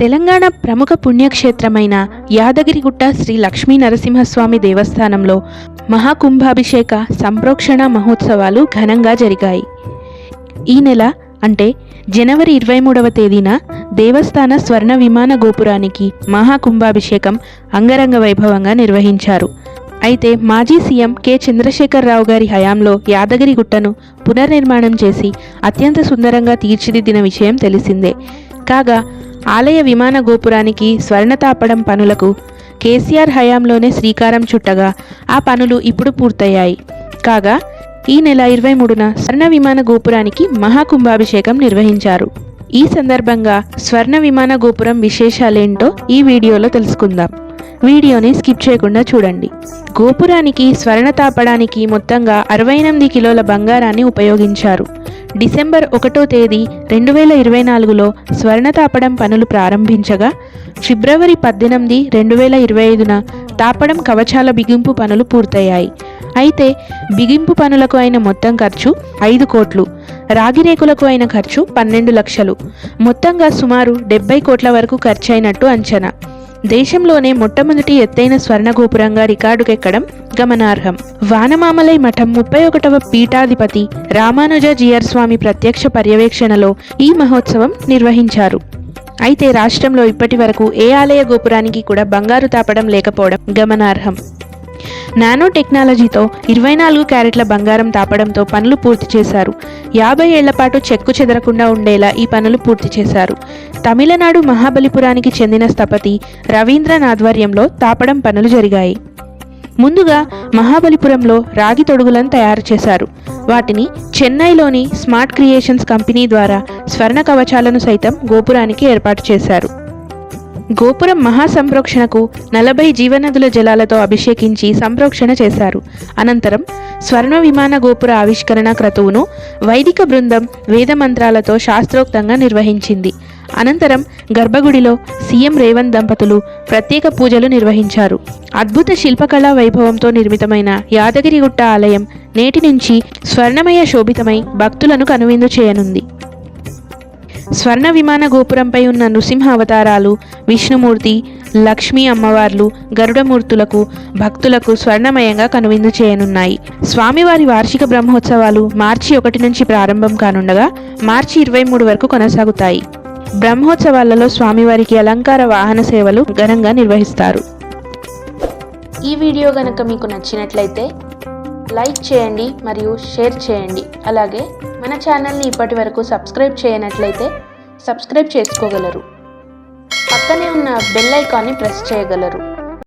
తెలంగాణ ప్రముఖ పుణ్యక్షేత్రమైన యాదగిరిగుట్ట శ్రీ లక్ష్మీ నరసింహస్వామి దేవస్థానంలో మహాకుంభాభిషేక సంప్రోక్షణ మహోత్సవాలు ఘనంగా జరిగాయి. ఈ నెల అంటే జనవరి ఇరవై మూడవ తేదీన దేవస్థాన స్వర్ణ విమాన గోపురానికి మహాకుంభాభిషేకం అంగరంగ వైభవంగా నిర్వహించారు. అయితే మాజీ సీఎం కె. చంద్రశేఖరరావు గారి హయాంలో యాదగిరిగుట్టను పునర్నిర్మాణం చేసి అత్యంత సుందరంగా తీర్చిదిద్దిన విషయం తెలిసిందే. కాగా ఆలయ విమాన గోపురానికి స్వర్ణ తాపడం పనులకు కేసీఆర్ హయాంలోనే శ్రీకారం చుట్టగా ఆ పనులు ఇప్పుడు పూర్తయ్యాయి. కాగా ఈ నెల ఇరవై మూడున స్వర్ణ విమాన గోపురానికి మహాకుంభాభిషేకం నిర్వహించారు. ఈ సందర్భంగా స్వర్ణ విమాన గోపురం విశేషాలేంటో ఈ వీడియోలో తెలుసుకుందాం. వీడియోని స్కిప్ చేయకుండా చూడండి. గోపురానికి స్వర్ణ తాపడానికి మొత్తంగా అరవై ఎనిమిది కిలోల బంగారాన్ని ఉపయోగించారు. డిసెంబర్ ఒకటో తేదీ రెండు వేల ఇరవై నాలుగులో స్వర్ణ తాపడం పనులు ప్రారంభించగా ఫిబ్రవరి పద్దెనిమిది రెండు వేల ఇరవై ఐదున తాపడం కవచాల బిగింపు పనులు పూర్తయ్యాయి. అయితే బిగింపు పనులకు అయిన మొత్తం ఖర్చు ఐదు కోట్లు రాగిరేకులకు అయిన ఖర్చు పన్నెండు లక్షలు మొత్తంగా సుమారు డెబ్బై కోట్ల వరకు ఖర్చయినట్టు అంచనా. దేశంలోనే మొట్టమొదటి ఎత్తైన స్వర్ణ గోపురంగా రికార్డుకెక్కడం గమనార్హం. వానమామలై మఠం ముప్పై ఒకటవ పీఠాధిపతి రామానుజ జియర్ స్వామి ప్రత్యక్ష పర్యవేక్షణలో ఈ మహోత్సవం నిర్వహించారు. అయితే రాష్ట్రంలో ఇప్పటి వరకు ఏ ఆలయ గోపురానికి కూడా బంగారు తాపడం లేకపోవడం గమనార్హం. నానో టెక్నాలజీతో ఇరవై నాలుగు క్యారెట్ల బంగారం తాపడంతో పనులు పూర్తి చేశారు. యాభై ఏళ్ళ పాటు చెక్కు చెదరకుండా ఉండేలా ఈ పనులు పూర్తి చేశారు. తమిళనాడు మహాబలిపురానికి చెందిన స్థపతి రవీంద్రన్ ఆధ్వర్యంలో తాపడం పనులు జరిగాయి. ముందుగా మహాబలిపురంలో రాగి తొడుగులను తయారు చేశారు. వాటిని చెన్నైలోని స్మార్ట్ క్రియేషన్స్ కంపెనీ ద్వారా స్వర్ణ కవచాలను సైతం గోపురానికి ఏర్పాటు చేశారు. గోపురం మహాసంప్రోక్షణకు నలభై జీవనదుల జలాలతో అభిషేకించి సంప్రోక్షణ చేశారు. అనంతరం స్వర్ణ విమాన గోపుర ఆవిష్కరణ క్రతువును వైదిక బృందం వేదమంత్రాలతో శాస్త్రోక్తంగా నిర్వహించింది. అనంతరం గర్భగుడిలో సీఎం రేవంత్ దంపతులు ప్రత్యేక పూజలు నిర్వహించారు. అద్భుత శిల్పకళా వైభవంతో నిర్మితమైన యాదగిరిగుట్ట ఆలయం నేటి నుంచి స్వర్ణమయ శోభితమై భక్తులను కనువిందు చేయనుంది. స్వర్ణ విమాన గోపురంపై ఉన్న నృసింహ అవతారాలు విష్ణుమూర్తి లక్ష్మీ అమ్మవార్లు గరుడమూర్తులకు భక్తులకు స్వర్ణమయంగా కనువిందు చేయనున్నాయి. స్వామివారి వార్షిక బ్రహ్మోత్సవాలు మార్చి ఒకటి నుంచి ప్రారంభం కానుండగా మార్చి ఇరవై మూడు వరకు కొనసాగుతాయి. బ్రహ్మోత్సవాలలో స్వామివారికి అలంకార వాహన సేవలు ఘనంగా నిర్వహిస్తారు. ఈ వీడియో గనక మీకు నచ్చినట్లయితే లైక్ చేయండి మరియు షేర్ చేయండి. అలాగే మన ఛానల్ని ఇప్పటి వరకు సబ్స్క్రైబ్ చేయనట్లయితే సబ్స్క్రైబ్ చేసుకోగలరు. పక్కనే ఉన్న బెల్ ఐకాన్ని ప్రెస్ చేయగలరు.